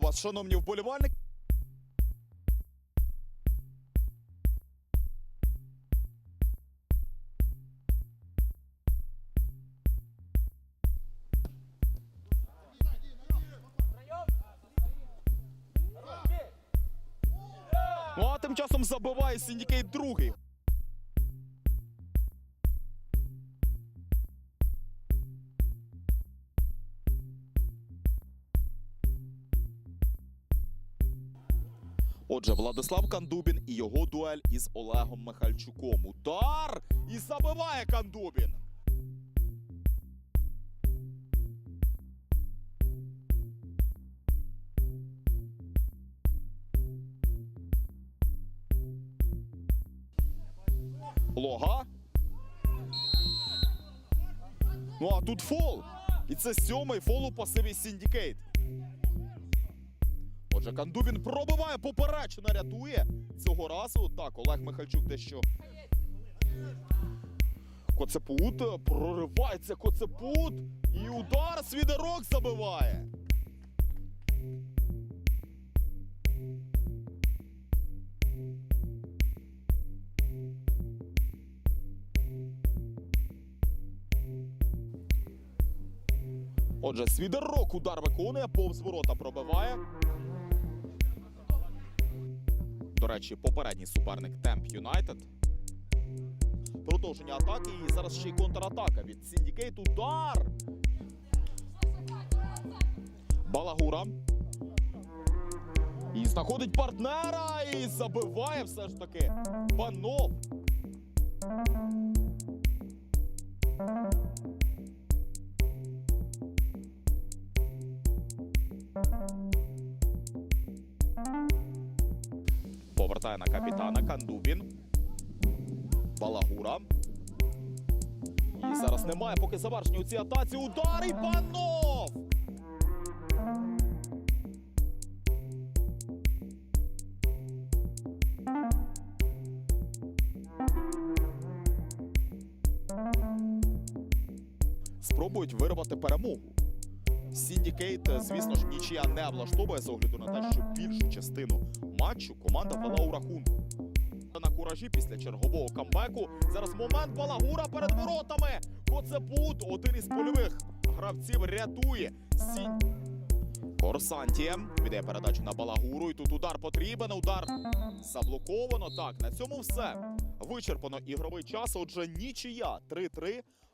вас, шановні вболівальники. Ну а тим часом забиває Сіндікейт другий. Отже, Владислав Кандубін і його дуель із Олегом Михальчуком. Удар! І забиває Кандубін. Лога. Ну а тут фол. І це сьомий фол у пасиві Сіндікейт. Отже, Кандубін пробиває поперечно, рятує цього разу. Так, Олег Михальчук дещо. Коцепут проривається Коцепут. І удар свідерок забиває. Отже, свідерок удар виконує, повз ворота пробиває. До речі, попередній суперник Темп Юнайтед. Продовження атаки і зараз ще й контратака від Сіндікейт. Удар! Балагура. І знаходить партнера і забиває все ж таки. Панов. Повертає на капітана Кандубін. Балагура. І зараз немає поки завершення у цій атаці. Удар і панов! Спробують вирвати перемогу. Сіндікейт, звісно ж, нічия не влаштовує з огляду на те, що більшу частину матчу команда вела у рахунку. На куражі після чергового камбеку. Зараз момент Балагура перед воротами. Коцепут, один із польових гравців, рятує Сінь. Корсантія віддає передачу на Балагуру. І тут удар потрібен. Удар заблоковано. Так, на цьому все. Вичерпано ігровий час. Отже, нічия 3-3